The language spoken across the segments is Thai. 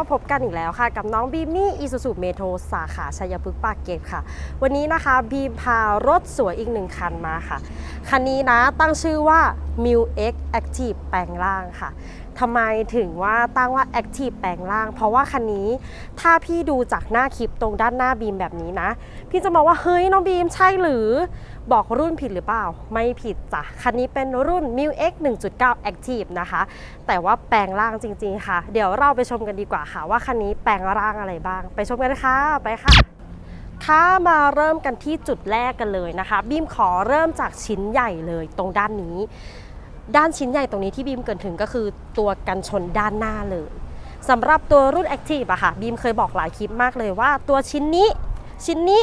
มาพบกันอีกแล้วค่ะ กับน้องบีมนี่อีซูซูเมโทรสาขาชัยพฤกษ์ปากเกร็ดค่ะ วันนี้นะคะบีมพารถสวยอีกหนึ่งคันมาค่ะ คันนี้นะตั้งชื่อว่า m i l X Active แปลงล่างค่ะ ทำไมถึงว่าตั้งว่า Active แปลงล่าง เพราะว่าคันนี้ถ้าพี่ดูจากหน้าคลิปตรงด้านหน้าบีมแบบนี้นะ พี่จะมองว่าเฮ้ยน้องบีมใช่หรือบอกรุ่นผิดหรือเปล่า ไม่ผิดจ้ะ คันนี้เป็นรุ่น m i l X 1.9 Active นะคะ แต่ว่าแปลงร่างจริงๆค่ะ เดี๋ยวเราไปชมกันดีกว่าค่ะว่าคันนี้แปลงร่างอะไรบ้าง ไปชมกันค่ะไปค่ะถ้ามาเริ่มกันที่จุดแรกกันเลยนะคะ บีมขอเริ่มจากชิ้นใหญ่เลยตรงด้านนี้ ด้านชิ้นใหญ่ตรงนี้ที่บีมเกินถึงก็คือตัวกันชนด้านหน้าเลยสำหรับตัวรุ่น Active อะค่ะบีมเคยบอกหลายคลิปมากเลยว่าตัวชิ้นนี้ ชิ้นนี้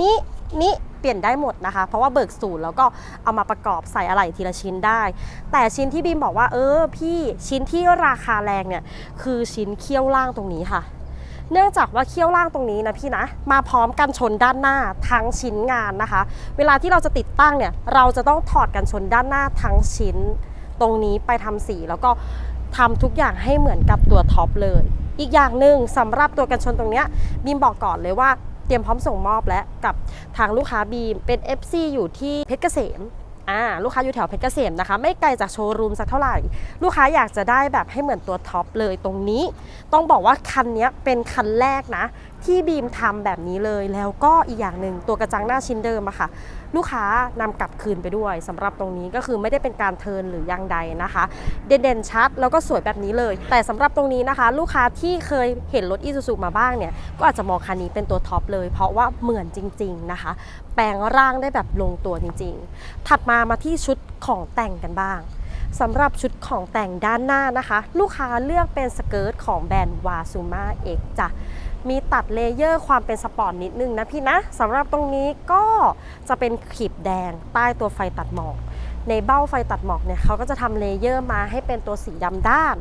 นี้นี้เปลี่ยนได้หมดนะคะ เพราะว่าเบิกสูตรแล้วก็เอามาประกอบใส่อะไหล่ทีละชิ้นได้ แต่ชิ้นที่บีมบอกว่าเออพี่ชิ้นที่ราคาแรงเนี่ยคือชิ้นเคี้ยวล่างตรงนี้ค่ะ เนื่องจากว่าเคี้ยวล่างตรงนี้นะพี่นะ มาพร้อมกันชนด้านหน้าทั้งชิ้นงานนะคะ เวลาที่เราจะติดตั้งเนี่ย เราจะต้องถอดกันชนด้านหน้าทั้งชิ้น ตรงนี้ไปทำสีแล้วก็ทำทุกอย่างให้เหมือนกับตัวท็อปเลย อีกอย่างหนึ่งสำหรับตัวกันชนตรงเนี้ยบีมบอกก่อนเลยว่าเตรียมพร้อมส่งมอบแล้วกับทางลูกค้าบีมเป็น FC อยู่ที่เพชรเกษม อ่าลูกค้าอยู่แถวเพชรเกษมนะคะ ไม่ไกลจากโชว์รูมสักเท่าไหร่ ลูกค้าอยากจะได้แบบให้เหมือนตัวท็อปเลยตรงนี้ ต้องบอกว่าคันนี้เป็นคันแรกนะที่บีมทำแบบนี้เลย แล้วก็อีกอย่างหนึ่งตัวกระจังหน้าชิ้นเดิมอะค่ะลูกค้านำกลับคืนไปด้วยสำหรับตรงนี้ก็คือไม่ได้เป็นการเทินหรือย่างใดนะคะ เด่นๆชัด แล้วก็สวยแบบนี้เลย แต่สำหรับตรงนี้นะคะ ลูกค้าที่เคยเห็นรถอีซูซูมาบ้างเนี่ยก็อาจจะมองคันนี้เป็นตัวท็อปเลย เพราะว่าเหมือนจริง ๆนะคะ แปลงร่างได้แบบลงตัวจริง ๆ ถัดมามาที่ชุดของแต่งกันบ้างสำหรับชุดของแต่งด้านหน้านะคะ ลูกค้าเลือกเป็นสเกิร์ตของแบรนด์วาซูมาเอกจ้ะ มีตัดเลเยอร์ความเป็นสปอร์ตนิดนึงนะพี่นะสำหรับตรงนี้ก็จะเป็นขีบแดงใต้ตัวไฟตัดหมอกในเบ้าไฟตัดหมอกเนี่ยเขาก็จะทำเลเยอร์มาให้เป็นตัวสีดำด้าน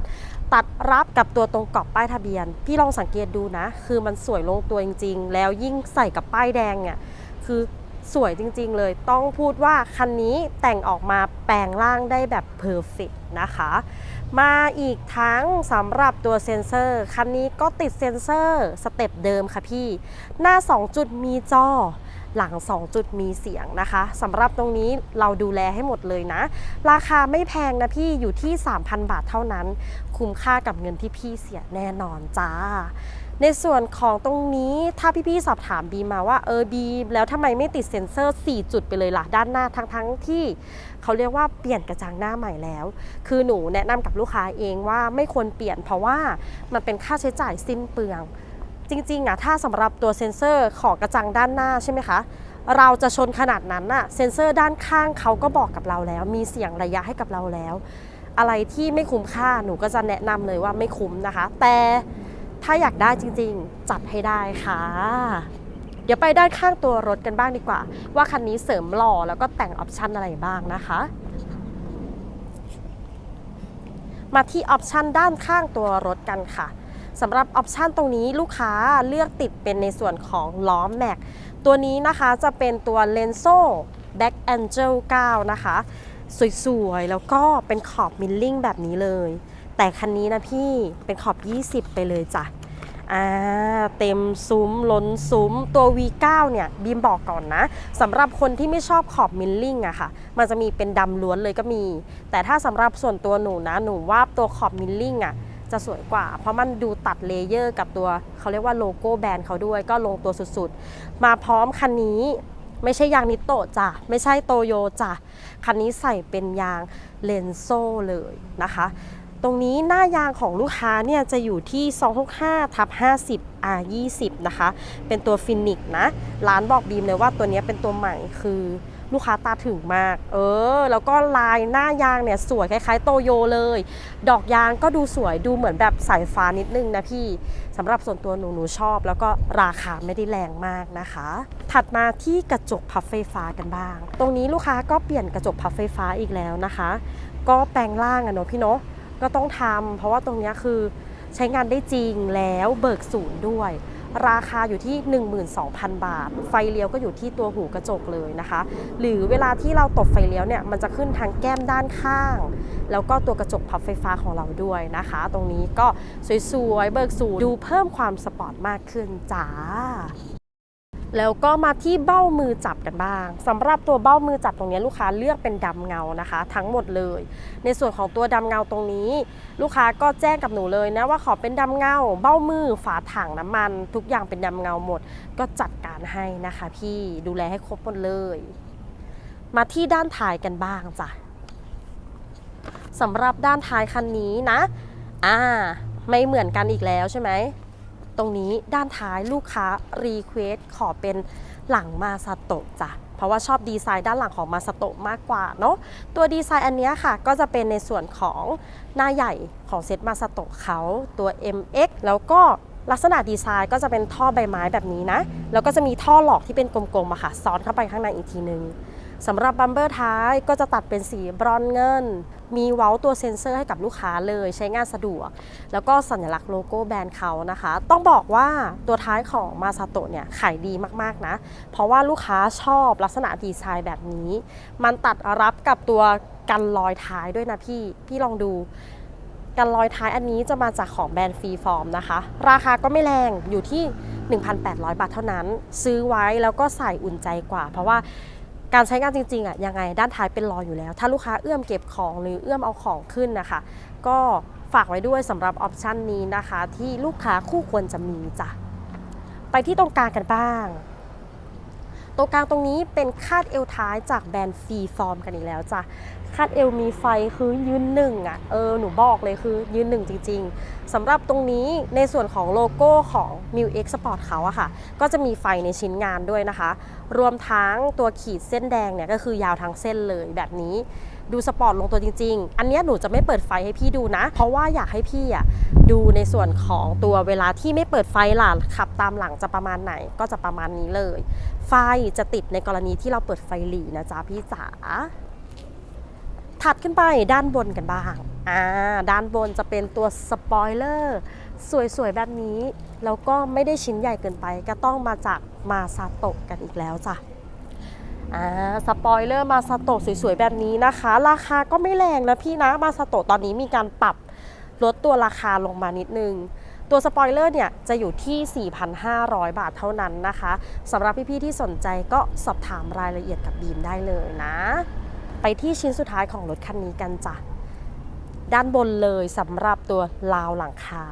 ตัดรับกับตัวตรงกรอบป้ายทะเบียน พี่ลองสังเกตดูนะ คือมันสวยลงตัวจริง ๆ แล้วยิ่งใส่กับป้ายแดงเนี่ยคือสวยจริง ๆ เลยต้องพูดว่าคันนี้แต่งออกมาแปลงร่างได้แบบเพอร์เฟกนะคะ มาอีกทั้งสำหรับตัวเซ็นเซอร์ คันนี้ก็ติดเซ็นเซอร์สเต็ปเดิมค่ะพี่ หน้า 2 จุดมีจอ หลัง 2 จุดมีเสียงนะคะสำหรับตรงนี้เราดูแลให้หมดเลยนะ ราคาไม่แพงนะพี่อยู่ที่ 3,000 บาทเท่านั้น คุ้มค่ากับเงินที่พี่เสียแน่นอนจ้า ในส่วนของตรงนี้ถ้าพี่ๆสอบถามบีมาว่าเออบีแล้วทำไมไม่ติดเซ็นเซอร์ 4 จุดไปเลยล่ะ ด้านหน้าทั้งๆที่เขาเรียกว่าเปลี่ยนกระจังหน้าใหม่แล้ว คือหนูแนะนำกับลูกค้าเองว่าไม่ควรเปลี่ยนเพราะว่ามันเป็นค่าใช้จ่ายสิ้นเปลือง จริงๆอะถ้าสำหรับตัวเซ็นเซอร์ของกระจังด้านหน้าใช่ไหมคะเราจะชนขนาดนั้นน่ะเซ็นเซอร์ด้านข้างเขาก็บอกกับเราแล้ว มีเสียงระยะให้กับเราแล้ว อะไรที่ไม่คุ้มค่าหนูก็จะแนะนำเลยว่าไม่คุ้มนะคะ แต่ ถ้าอยากได้จริงๆ จัดให้ได้ค่ะ เดี๋ยวไปด้านข้างตัวรถกันบ้างดีกว่า ว่าคันนี้เสริมหล่อแล้วก็แต่งออปชันอะไรบ้างนะคะ มาที่ออปชันด้านข้างตัวรถกันค่ะสำหรับออปชันตรงนี้ลูกค้าเลือกติดเป็นในส่วนของล้อแม็กตัวนี้นะคะจะเป็นตัวเลนโซ่ Back Angel 9 นะคะ สวยๆ แล้วก็เป็นขอบมิลลิ่งแบบนี้เลย แต่คันนี้นะพี่เป็นขอบ 20 ไปเลยจ้ะอ่าเต็มซุ้มล้นซุ้มตัว V9 เนี่ยบีมบอกก่อนนะสำหรับคนที่ไม่ชอบขอบมิลลิ่งอะค่ะ มันจะมีเป็นดำล้วนเลยก็มี แต่ถ้าสำหรับส่วนตัวหนูนะ หนูว่าตัวขอบมิลลิ่งอะจะสวยกว่า เพราะมันดูตัดเลเยอร์กับตัวเขาเรียกว่าโลโก้แบรนด์เขาด้วยก็ลงตัวสุดๆ มาพร้อมคันนี้ไม่ใช่ยางนิโตะจ้ะ ไม่ใช่โตโยจ้ะ คันนี้ใส่เป็นยางเลนโซ่เลยนะคะ ตรงนี้หน้ายางของลูกค้าเนี่ยจะอยู่ที่ 265ทับ50 R 20 นะคะ เป็นตัวฟินิกนะ ร้านบอกบีมเลยว่าตัวนี้เป็นตัวใหม่คือลูกค้าตาถึงมาก เออ แล้วก็ลายหน้ายางเนี่ยสวยคล้ายๆโตโยเลย ดอกยางก็ดูสวยดูเหมือนแบบสายฟ้านิดนึงนะพี่สำหรับส่วนตัวหนูหนูชอบ แล้วก็ราคาไม่ได้แรงมากนะคะ ถัดมาที่กระจกพับไฟฟ้ากันบ้าง ตรงนี้ลูกค้าก็เปลี่ยนกระจกพับไฟฟ้าอีกแล้วนะคะ ก็แปลงร่างอะเนาะพี่เนาะ ก็ต้องทำเพราะว่าตรงนี้คือใช้งานได้จริงแล้วเบิกศูนย์ด้วย ราคาอยู่ที่ 12,000 บาท ไฟเลี้ยวก็อยู่ที่ตัวหูกระจกเลยนะคะ หรือเวลาที่เราตบไฟเลี้ยวเนี่ยมันจะขึ้นทางแก้มด้านข้าง แล้วก็ตัวกระจกพับไฟฟ้าของเราด้วยนะคะ ตรงนี้ก็สวยๆเบิกสูนย์ดูเพิ่มความสปอร์ตมากขึ้นจ้า แล้วก็มาที่เบ้ามือจับกันบ้างสำหรับตัวเบ้ามือจับตรงนี้ลูกค้าเลือกเป็นดำเงานะคะ ทั้งหมดเลย ในส่วนของตัวดำเงาตรงนี้ ลูกค้าก็แจ้งกับหนูเลยนะว่าขอเป็นดำเงา เบ้ามือฝาถังน้ำมัน ทุกอย่างเป็นดำเงาหมด ก็จัดการให้นะคะ พี่ดูแลให้ครบหมดเลย มาที่ด้านท้ายกันบ้างจ้ะสำหรับด้านท้ายคันนี้นะ อ่า ไม่เหมือนกันอีกแล้วใช่ไหม ตรงนี้ด้านท้ายลูกค้ารีเควสขอเป็นหลังมาซาโตะจ้ะเพราะว่าชอบดีไซน์ด้านหลังของมาซาโตะมากกว่าเนาะตัวดีไซน์อันนี้ค่ะ ก็จะเป็นในส่วนของหน้าใหญ่ของเซตมาซาโตะเขาตัว MX แล้วก็ลักษณะดีไซน์ก็จะเป็นท่อใบไม้แบบนี้นะ แล้วก็จะมีท่อหลอกที่เป็นกลมๆอะค่ะซ้อนเข้าไปข้างในอีกทีนึง สำหรับบัมเบอร์ท้ายก็จะตัดเป็นสีบรอนซ์เงิน มีเว้าตัวเซ็นเซอร์ให้กับลูกค้าเลยใช้งานสะดวก แล้วก็สัญลักษณ์โลโก้แบรนด์เขานะคะ ต้องบอกว่าตัวท้ายของมาซาโตะเนี่ยขายดีมากๆนะ เพราะว่าลูกค้าชอบลักษณะดีไซน์แบบนี้ มันตัดรับกับตัวกันรอยท้ายด้วยนะพี่ พี่ลองดูกันรอยท้ายอันนี้จะมาจากของแบรนด์ฟรีฟอร์มนะคะ ราคาก็ไม่แรงอยู่ที่ 1,800 บาทเท่านั้น ซื้อไว้แล้วก็ใส่อุ่นใจกว่า เพราะว่า การใช้งานจริงๆอะยังไงด้านท้ายเป็นรอยอยู่แล้ว ถ้าลูกค้าเอื้อมเก็บของหรือเอื้อมเอาของขึ้นนะคะ ก็ฝากไว้ด้วยสำหรับออปชันนี้นะคะ ที่ลูกค้าคู่ควรจะมีจ้ะไปที่ตรงกลางกันบ้าง ตรงกลางตรงนี้เป็นคาดเอวท้ายจากแบรนด์ฟรีฟอร์มกันอีกแล้วจ้ะคาดเอวมีไฟคือยืนหนึ่งอะเออหนูบอกเลยคือยืนหนึ่งจริง ๆสำหรับตรงนี้ในส่วนของโลโก้ของ m i X Sport เขาอะค่ะ ก็จะมีไฟในชิ้นงานด้วยนะคะ รวมทั้งตัวขีดเส้นแดงเนี่ยก็คือยาวทั้งเส้นเลยแบบนี้ ดูสปอร์ตลงตัวจริง ๆ อันนี้หนูจะไม่เปิดไฟให้พี่ดูนะ เพราะว่าอยากให้พี่อะดูในส่วนของตัวเวลาที่ไม่เปิดไฟหล่ะขับตามหลังจะประมาณไหนก็จะประมาณนี้เลย ไฟจะติดในกรณีที่เราเปิดไฟหลีนะจ๊ะพี่จ๋าถัดขึ้นไปด้านบนกันบ้างอ่าด้านบนจะเป็นตัวสปอยเลอร์สวยๆ แบบนี้ แล้วก็ไม่ได้ชิ้นใหญ่เกินไปก็ต้องมาจากมาซาโตะกันอีกแล้วจ้ะ อ่าสปอยเลอร์มาซาโตสวยๆแบบนี้นะคะ ราคาก็ไม่แรงนะพี่นะมาซาโตตอนนี้มีการปรับลดตัวราคาลงมานิดนึง ตัวสปอยเลอร์เนี่ยจะอยู่ที่ 4,500 บาทเท่านั้นนะคะสำหรับพี่ๆที่สนใจก็สอบถามรายละเอียดกับบีมได้เลยนะ ไปที่ชิ้นสุดท้ายของรถคันนี้กันจ้ะด้านบนเลยสำหรับตัวราวหลังคา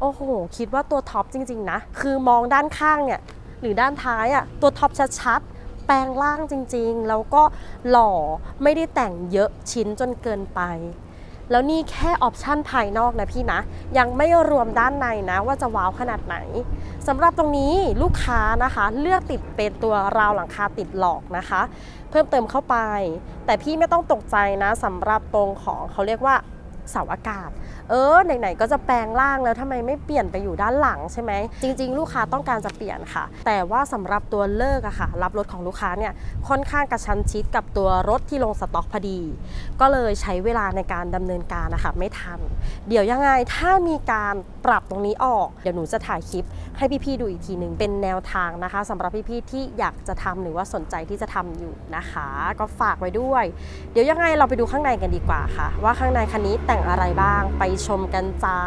โอ้โห คิดว่าตัวท็อปจริง ๆ นะ คือมองด้านข้างเนี่ย หรือด้านท้ายอะ่ะ ตัวท็อปชัด ๆ ปลงล่างจริงๆ แล้วก็หล่อไม่ได้แต่งเยอะชิ้นจนเกินไป แล้วนี่แค่ออปชั่นภายนอกนะพี่นะ ยังไม่รวมด้านในนะว่าจะว้าวขนาดไหนสำหรับตรงนี้ลูกค้านะคะ เลือกติดเป็นตัวราวหลังคาติดหลอกนะคะ เพิ่มเติมเข้าไป แต่พี่ไม่ต้องตกใจนะสำหรับตรงของเขาเรียกว่าเสาอากาศ เออไหนๆก็จะแปลงร่างแล้วทำไมไม่เปลี่ยนไปอยู่ด้านหลังใช่ไหมจริง ๆ ลูกค้าต้องการจะเปลี่ยนค่ะ แต่ว่าสำหรับตัวเลิกอะค่ะ รับรถของลูกค้าเนี่ยค่อนข้างกระชั้นชิดกับตัวรถที่ลงสต็อกพอดี ก็เลยใช้เวลาในการดำเนินการนะคะไม่ทัน เดี๋ยวยังไงถ้ามีการปรับตรงนี้ออก เดี๋ยวหนูจะถ่ายคลิปให้พี่ๆดูอีกทีหนึ่งเป็นแนวทางนะคะสำหรับพี่ๆที่อยากจะทำหรือว่าสนใจที่จะทำอยู่นะคะ ก็ฝากไว้ด้วย เดี๋ยวยังไงเราไปดูข้างในกันดีกว่าค่ะ ว่าข้างในคันนี้แต่งอะไรบ้างไปชมกันจ้า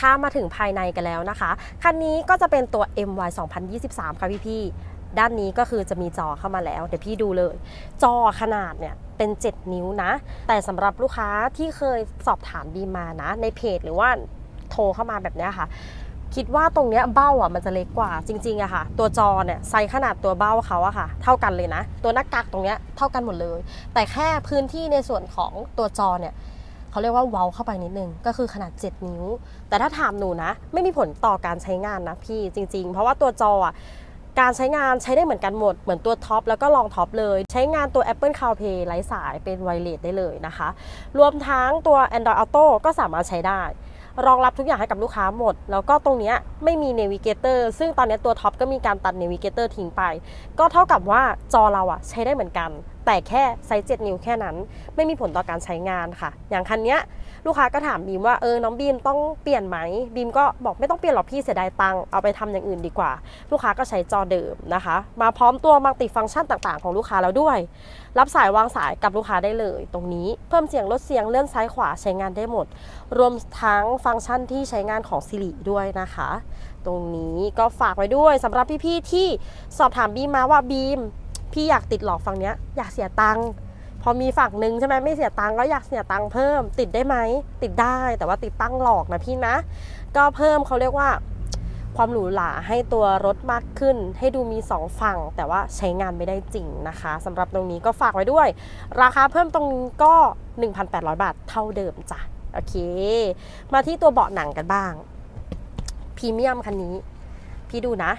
ถ้ามาถึงภายในกันแล้วนะคะ คันนี้ก็จะเป็นตัว MY 2023 ค่ะพี่ๆ ด้านนี้ก็คือจะมีจอเข้ามาแล้ว เดี๋ยวพี่ดูเลย จอขนาดเนี่ยเป็น 7 นิ้วนะ แต่สำหรับลูกค้าที่เคยสอบถามดีมานะ ในเพจหรือว่าโทรเข้ามาแบบนี้ค่ะคิดว่าตรงเนี้ยเบ้าอะมันจะเล็กกว่าจริงๆอะค่ะ ตัวจอเนี่ยไซส์ขนาดตัวเบ้าเขาอะค่ะ เท่ากันเลยนะ ตัวหน้ากากตรงเนี้ยเท่ากันหมดเลย แต่แค่พื้นที่ในส่วนของตัวจอเนี่ย เขาเรียกว่าเว้าเข้าไปนิดนึง ก็คือขนาด 7 นิ้ว แต่ถ้าถามหนูนะ ไม่มีผลต่อการใช้งานนะพี่จริง ๆ เพราะว่าตัวจออะการใช้งานใช้ได้เหมือนกันหมด เหมือนตัวท็อปแล้วก็รองท็อปเลย ใช้งานตัว Apple CarPlay ไร้สายเป็นไวเลสได้เลยนะคะ รวมทั้งตัว Android Auto ก็สามารถใช้ได้ รองรับทุกอย่างให้กับลูกค้าหมด แล้วก็ตรงนี้ไม่มีเนวิเกเตอร์ซึ่งตอนนี้ตัวท็อปก็มีการตัดเนวิเกเตอร์ทิ้งไป ก็เท่ากับว่าจอเราอะใช้ได้เหมือนกันแแต่แค่ไซส์7นิ้วแค่นั้น ไม่มีผลต่อการใช้งานค่ะ อย่างคันเนี้ย ลูกค้าก็ถามบีมว่าเออน้องบีมต้องเปลี่ยนไหมบีมก็บอกไม่ต้องเปลี่ยนหรอกพี่เสียดายตังค์เอาไปทำอย่างอื่นดีกว่า ลูกค้าก็ใช้จอเดิมนะคะ มาพร้อมตัวมัลติฟังก์ชันต่างๆ ของลูกค้าแล้วด้วย รับสายวางสายกับลูกค้าได้เลย ตรงนี้เพิ่มเสียงลดเสียงเลื่อนซ้ายขวาใช้งานได้หมด รวมทั้งฟังก์ชันที่ใช้งานของซิริด้วยนะคะ ตรงนี้ก็ฝากไว้ด้วยสำหรับพี่ๆที่สอบถามบีมมาว่าบีมพี่อยากติดหลอกฝั่งเนี้ยอยากเสียตังค์ พอมีฝั่งหนึ่งใช่ไหมไม่เสียตังค์ก็อยากเสียตังค์เพิ่ม ติดได้ไหมติดได้แต่ว่าติดตั้งหลอกนะพี่นะ ก็เพิ่มเขาเรียกว่าความหรูหราให้ตัวรถมากขึ้น ให้ดูมี 2 ฝั่ง แต่ว่าใช้งานไม่ได้จริงนะคะสำหรับตรงนี้ก็ฝากไว้ด้วย ราคาเพิ่มตรงนี้ก็ 1,800 บาทเท่าเดิมจ้ะโอเค มาที่ตัวเบาะหนังกันบ้างพรีเมียมคันนี้ พี่ดูนะ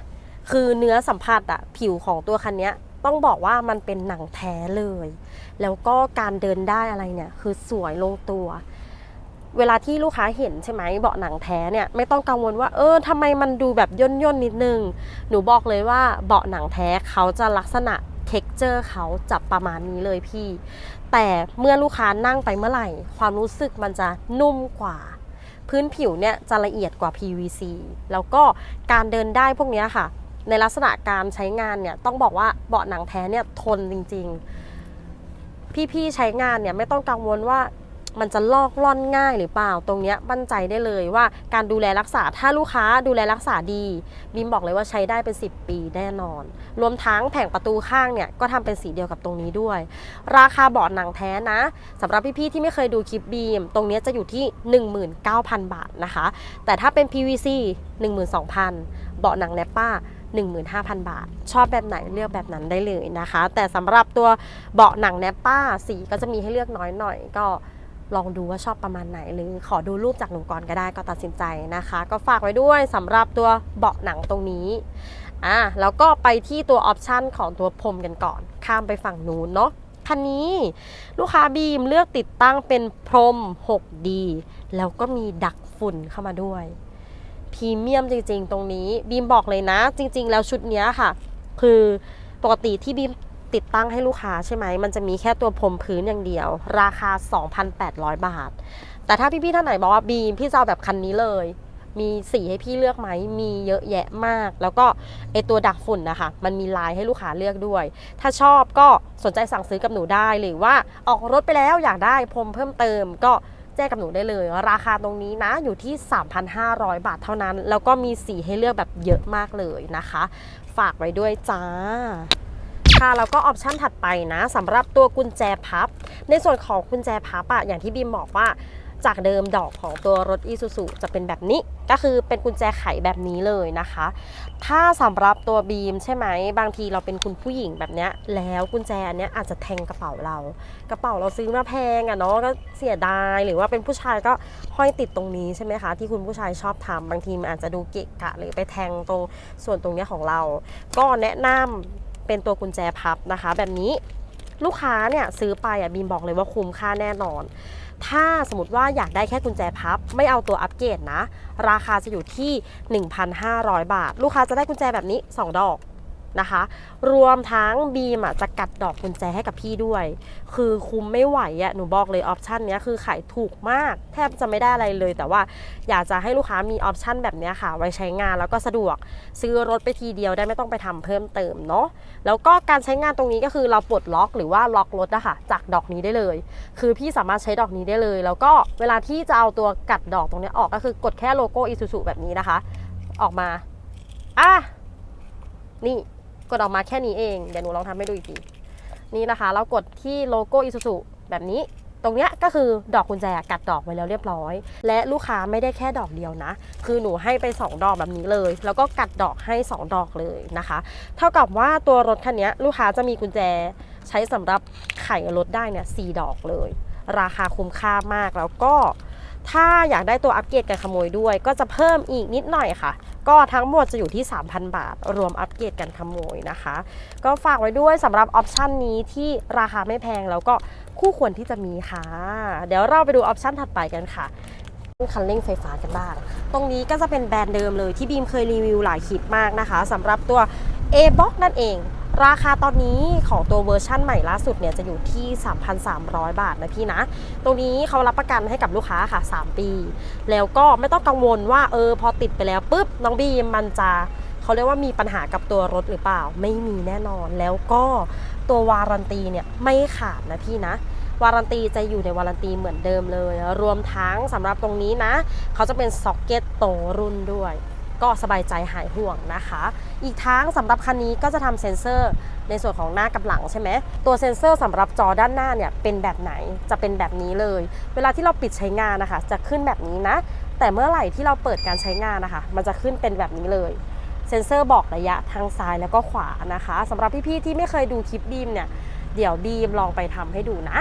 คือเนื้อสัมผัสอะผิวของตัวคันเนี้ย ต้องบอกว่ามันเป็นหนังแท้เลย แล้วก็การเดินได้อะไรเนี่ย คือสวยลงตัว เวลาที่ลูกค้าเห็นใช่ไหมเบาะหนังแท้เนี่ยไม่ต้องกังวลว่า เออทำไมมันดูแบบย่นย่นๆนิดนึง หนูบอกเลยว่าเบาะหนังแท้เขาจะลักษณะเท็กเจอร์เขาจะประมาณนี้เลยพี่ แต่เมื่อลูกค้านั่งไปเมื่อไหร่ ความรู้สึกมันจะนุ่มกว่า พื้นผิวเนี่ยจะละเอียดกว่า PVC แล้วก็การเดินได้พวกนี้ค่ะ ในลักษณะการใช้งานเนี่ยต้องบอกว่าเบาะหนังแท้เนี่ยทนจริง ๆ พี่ๆใช้งานเนี่ยไม่ต้องกังวลว่ามันจะลอกล่อนง่ายหรือเปล่าตรงนี้มั่นใจได้เลยว่าการดูแลรักษาถ้าลูกค้าดูแลรักษาดีบิมบอกเลยว่าใช้ได้เป็น 10 ปีแน่นอน รวมทั้งแผงประตูข้างเนี่ยก็ทำเป็นสีเดียวกับตรงนี้ด้วย ราคาเบาะหนังแท้นะสำหรับพี่ๆที่ไม่เคยดูคลิปบีม ตรงนี้จะอยู่ที่ 19,000 บาทนะคะ แต่ถ้าเป็น PVC 12,000 เบาะหนังแนปป้า 15,000 บาท ชอบแบบไหนเลือกแบบนั้นได้เลยนะคะ แต่สำหรับตัวเบาะหนังแนปป้าสีก็จะมีให้เลือกน้อยหน่อย ก็ลองดูว่าชอบประมาณไหน หรือขอดูรูปจากหนูก่อนก็ได้ก็ตัดสินใจนะคะ ก็ฝากไว้ด้วยสำหรับตัวเบาะหนังตรงนี้อะแล้วก็ไปที่ตัวออปชันของตัวพรมกันก่อน ข้ามไปฝั่งนู้นเนาะคันนี้ลูกค้าบีมเลือกติดตั้งเป็นพรม 6D แล้วก็มีดักฝุ่นเข้ามาด้วย พรีเมียมจริง ๆ ตรงนี้บีมบอกเลยนะ จริง ๆ แล้วชุดเนี้ยค่ะ คือปกติที่บีมติดตั้งให้ลูกค้าใช่ไหม มันจะมีแค่ตัวพรมพื้นอย่างเดียว ราคา 2,800 บาท แต่ถ้าพี่ๆท่านไหนบอกว่าบีมพี่จะเอาแบบคันนี้เลย มีสีให้พี่เลือกไหม มีเยอะแยะมาก แล้วก็ไอตัวดักฝุ่นนะคะ มันมีลายให้ลูกค้าเลือกด้วย ถ้าชอบก็สนใจสั่งซื้อกับหนูได้ หรือว่าออกรถไปแล้วอยากได้พรมเพิ่มเติมก็ จ้งกับหนูได้เลย ราคาตรงนี้นะอยู่ที่ 3,500 บาทเท่านั้น แล้วก็มีสีให้เลือกแบบเยอะมากเลยนะคะ ฝากไว้ด้วยจ้าค่ะแล้วก็ออปชันถัดไปนะสำหรับตัวกุญแจพับ ในส่วนของกุญแจพับอะอย่างที่บีมบอกว่า จากเดิมดอกของตัวรถอีซูซูจะเป็นแบบนี้ ก็คือเป็นกุญแจไขแบบนี้เลยนะคะ ถ้าสำหรับตัวบีมใช่ไหม บางทีเราเป็นคุณผู้หญิงแบบนี้แล้วกุญแจอันนี้อาจจะแทงกระเป๋าเรา กระเป๋าเราซื้อมาแพงอะเนาะก็เสียดายหรือว่าเป็นผู้ชายก็ห้อยติดตรงนี้ใช่ไหมคะ ที่คุณผู้ชายชอบทำบางทีมันอาจจะดูเกะกะ หรือไปแทงตรงส่วนตรงนี้ของเรา ก็แนะนำเป็นตัวกุญแจพับนะคะ แบบนี้ลูกค้าเนี่ยซื้อไปอะบีมบอกเลยว่าคุ้มค่าแน่นอน ถ้าสมมติว่าอยากได้แค่กุญแจพับ ไม่เอาตัวอัปเกรดนะ ราคาจะอยู่ที่ 1,500 บาท ลูกค้าจะได้กุญแจแบบนี้ 2 ดอก นะคะ รวมทั้งบีมอะจะกัดดอกกุญแจให้กับพี่ด้วย คือคุ้มไม่ไหวอะหนูบอกเลยออปชันเนี้ยคือขายถูกมาก แทบจะไม่ได้อะไรเลย แต่ว่าอยากจะให้ลูกค้ามีออปชันแบบนี้ค่ะ ไว้ใช้งานแล้วก็สะดวก ซื้อรถไปทีเดียวได้ไม่ต้องไปทำเพิ่มเติมเนาะแล้วก็การใช้งานตรงนี้ก็คือเราปลดล็อกหรือว่าล็อกรถอะคะจากดอกนี้ได้เลย คือพี่สามารถใช้ดอกนี้ได้เลย แล้วก็เวลาที่จะเอาตัวกัดดอกตรงนี้ออกก็คือกดแค่โลโก้อีซูซูแบบนี้นะคะ ออกมาอะนี่ กดออกมาแค่นี้เอง เดี๋ยวหนูลองทำให้ดูอีกที นี่นะคะ เรากดที่โลโก้อีซูซูแบบนี้ ตรงเนี้ยก็คือดอกกุญแจกัดดอกไว้แล้วเรียบร้อย และลูกค้าไม่ได้แค่ดอกเดียวนะ คือหนูให้ไป 2 ดอกแบบนี้เลย แล้วก็กัดดอกให้ 2 ดอกเลยนะคะ เท่ากับว่าตัวรถคันนี้ลูกค้าจะมีกุญแจใช้สำหรับไขรถได้เนี่ยสดอกเลย ราคาคุ้มค่ามากแล้วก็ถ้าอยากได้ตัวอัปเกรดการขโมยด้วย ก็จะเพิ่มอีกนิดหน่อยค่ะ ก็ทั้งหมดจะอยู่ที่ 3,000 บาท รวมอัปเกรดกันขโมยนะคะ ก็ฝากไว้ด้วยสำหรับออปชันนี้ที่ราคาไม่แพงแล้วก็คู่ควรที่จะมีค่ะ เดี๋ยวเราไปดูออปชันถัดไปกันค่ะคันเร่งไฟฟ้ากันบ้าง ตรงนี้ก็จะเป็นแบรนด์เดิมเลยที่บีมเคยรีวิวหลายคลิปมากนะคะสำหรับตัว A-Box นั่นเอง ราคาตอนนี้ของตัวเวอร์ชั่นใหม่ล่าสุดเนี่ยจะอยู่ที่ 3,300 บาทนะพี่นะ ตรงนี้เขารับประกันให้กับลูกค้าค่ะ 3 ปี แล้วก็ไม่ต้องกังวลว่าเออพอติดไปแล้วปุ๊บน้องบีมมันจะเขาเรียกว่ามีปัญหากับตัวรถหรือเปล่า ไม่มีแน่นอนแล้วก็ตัววารันตีเนี่ยไม่ขาดนะพี่นะวารันตีจะอยู่ในวารันตีเหมือนเดิมเลย รวมทั้งสำหรับตรงนี้นะ เขาจะเป็นซ็อกเก็ตโตรุ่นด้วย ก็สบายใจหายห่วงนะคะ อีกทั้งสำหรับคันนี้ก็จะทำเซ็นเซอร์ในส่วนของหน้ากับหลังใช่ไหมตัวเซ็นเซอร์สำหรับจอด้านหน้าเนี่ยเป็นแบบไหนจะเป็นแบบนี้เลย เวลาที่เราปิดใช้งานนะคะ จะขึ้นแบบนี้นะ แต่เมื่อไหร่ที่เราเปิดการใช้งานนะคะ มันจะขึ้นเป็นแบบนี้เลยเซ็นเซอร์บอกระยะทางซ้ายแล้วก็ขวานะคะสำหรับพี่ๆที่ไม่เคยดูคลิปบีมเนี่ยเดี๋ยวบีมลองไปทำให้ดูนะ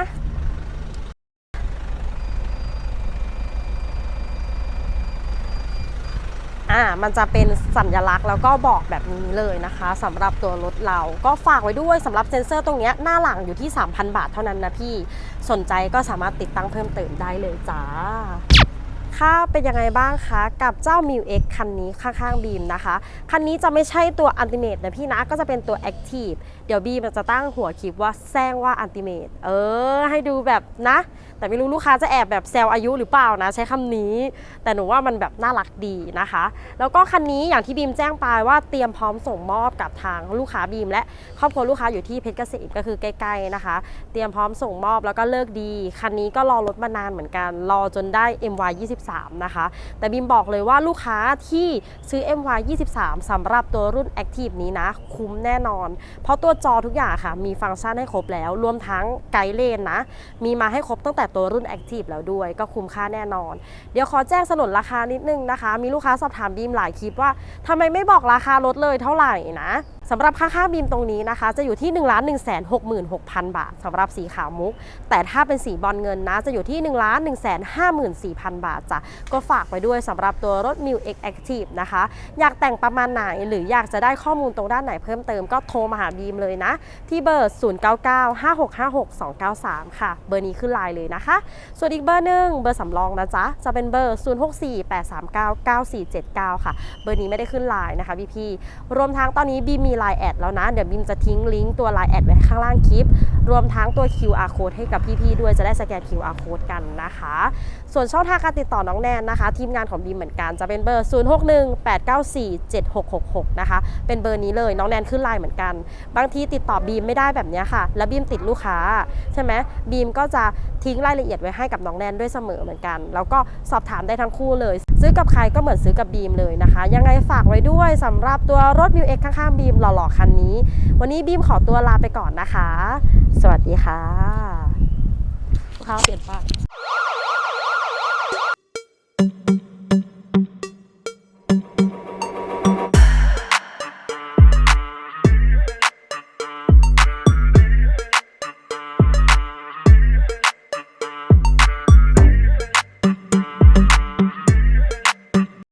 อ่ามันจะเป็นสัญลักษณ์แล้วก็บอกแบบนี้เลยนะคะสำหรับตัวรถเราก็ฝากไว้ด้วยสำหรับเซ็นเซอร์ตรงนี้หน้าหลังอยู่ที่ 3,000 บาทเท่านั้นนะพี่สนใจก็สามารถติดตั้งเพิ่มเติมได้เลยจ้า ค่ะเป็นยังไงบ้างคะกับเจ้า m ิ w X คันนี้ข้างๆบีมนะคะ คันนี้จะไม่ใช่ตัว Ultimate นะพี่นะ ก็จะเป็นตัว Active เดี๋ยวบีมจะตั้งหัวคลิปว่าแซงว่า Ultimate เออ ให้ดูแบบนะ แต่ไม่รู้ลูกค้าจะแอบแบบแซวอายุหรือเปล่านะ ใช้คำนี้ แต่หนูว่ามันแบบน่ารักดีนะคะ แล้วก็คันนี้อย่างที่บีมแจ้งไปว่าเตรียมพร้อมส่งมอบกับทางลูกค้าบีม และครอบครัวลูกค้าอยู่ที่เพชรเกษมก็คือใกล้ๆนะคะ เตรียมพร้อมส่งมอบแล้วก็เลิกดี คันนี้ก็รอรถมานานเหมือนกัน รอจนได้ MY 23นะคะ แต่บีมบอกเลยว่าลูกค้าที่ซื้อ MY 23สำหรับตัวรุ่น Active นี้นะ คุ้มแน่นอน เพราะตัวจอทุกอย่างค่ะ มีฟังก์ชันให้ครบแล้ว รวมทั้งไกด์เลนนะ มีมาให้ครบตั้งแต่ตัวรุ่น Active แล้วด้วย ก็คุ้มค่าแน่นอน เดี๋ยวขอแจ้งสนุนราคานิดนึงนะคะ มีลูกค้าสอบถามบีมหลายคลิปว่าทำไมไม่บอกราคารถเลยเท่าไหร่นะ สำหรับค่าค่าบีมตรงนี้นะคะ จะอยู่ที่ 1 1 6 6 0 0 0 บาทสำหรับสีขาวมุก แต่ถ้าเป็นสีบอลเงินนะ จะอยู่ที่ 1 1 5 4 0 0 0 บาทจ้ะก็ฝากไว้ด้วยสำหรับตัวรถ m ิ w X Active นะคะ อยากแต่งประมาณไหนหรืออยากจะได้ข้อมูลตรงด้านไหนเพิ่มเติมก็โทรมาหาบีมเลยนะ ที่เบอร์ 0995656293 ค่ะ เบอร์นี้ขึ้นไลน์เลยนะคะ ส่วนอีกเบอร์หนึ่งเบอร์สำรองนะจ๊ะจะเป็นเบอร์ 0648399479 ค่ะ เบอร์นี้ไม่ได้ขึ้นไลน์นะคะพี่พี่ๆรวมทั้งตอนนี้บีมมีไลน์แอดแล้วนะ เดี๋ยวบีมจะทิ้งลิงก์ตัวไลน์แอดไว้ข้างล่างคลิป รวมทั้งตัว QR code ให้กับพี่ๆด้วยจะได้สแกน QR code กันนะคะ ส่วนช่องทางการติดต่อน้องแนนนะคะ ทีมงานของบีมเหมือนกันจะเป็นเบอร์ 0618947666 นะคะ เป็นเบอร์นี้เลยน้องแนนขึ้นไลน์เหมือนกัน บางทีติดต่อบีมไม่ได้แบบนี้ค่ะ แล้วบีมติดลูกค้าใช่ไหมบีมก็จะทิ้งรายละเอียดไว้ให้กับน้องแนนด้วยเสมอเหมือนกัน แล้วก็สอบถามได้ทั้งคู่เลย ซื้อกับใครก็เหมือนซื้อกับบีมเลยนะคะ ยังไงฝากไว้ด้วยสำหรับตัวรถมิวเอ็กข้างๆบีมหล่อๆคันนี้ วันนี้บีมขอตัวลาไปก่อนนะคะ สวัสดีค่ะลูกค้าเปลี่ยนป้าย